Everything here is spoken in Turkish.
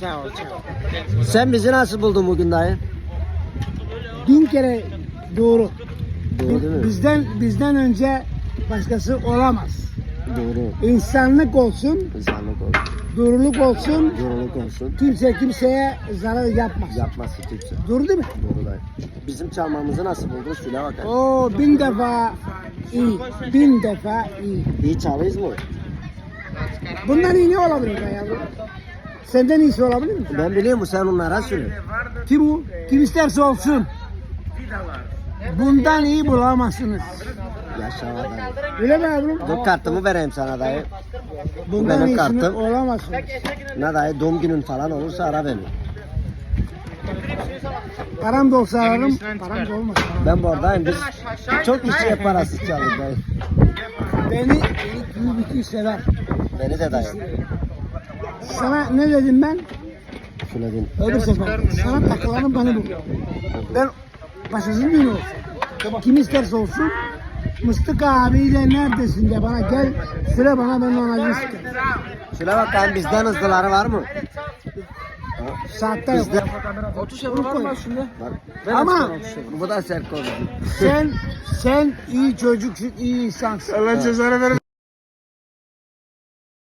Sağ ol, sağ ol. Sen bizi nasıl buldun bugün dayı? Bin kere doğru. Doğru değil mi? Bizden bizden önce başkası olamaz. Doğru. İnsanlık olsun, İnsanlık olsun. doğruluk olsun. Yoruluk olsun. Kimse kimseye zarar yapmaz. Yapması kimse. Doğru değil mi? Doğru dayı. Bizim çalmamızı nasıl buldun? Söyle bakalım. O bin defa iyi. Bin defa iyi. İyi çalıyız mı? Bundan iyi ne olabilir be yavrum? Senden iyisi olabilir mi? Ben biliyorum sen onlara söyle. Kim o? Kim isterse olsun. Bundan iyi bulamazsınız. Yaşa dayı. Öyle mi yavrum? Dur kartımı vereyim sana dayı. Bundan benim iyisini kartım. olamazsınız. Ne dayı doğum günün falan olursa ara beni. Param da olsa ararım, param da olmaz. Ben buradayım. Biz çok işçiye parası çaldık dayı. Beni, beni gibi bütün sever. Beni de dayı. Sana ne dedim ben? Söyledin. Öbür sefer. Sana takılanım beni bul. Ben başkasının düğünü olsun. Kim isterse olsun. Mıstık abiyle neredesin de bana gel. Söyle bana ben ona risk Şuna bakalım bizden hızlıları var mı? Saatte yok. Bizde. Otur şefim var mı şimdi? Var. Ama Bu da sert oldu. sen sen iyi çocuksun, iyi insansın. Allah cezanı verir.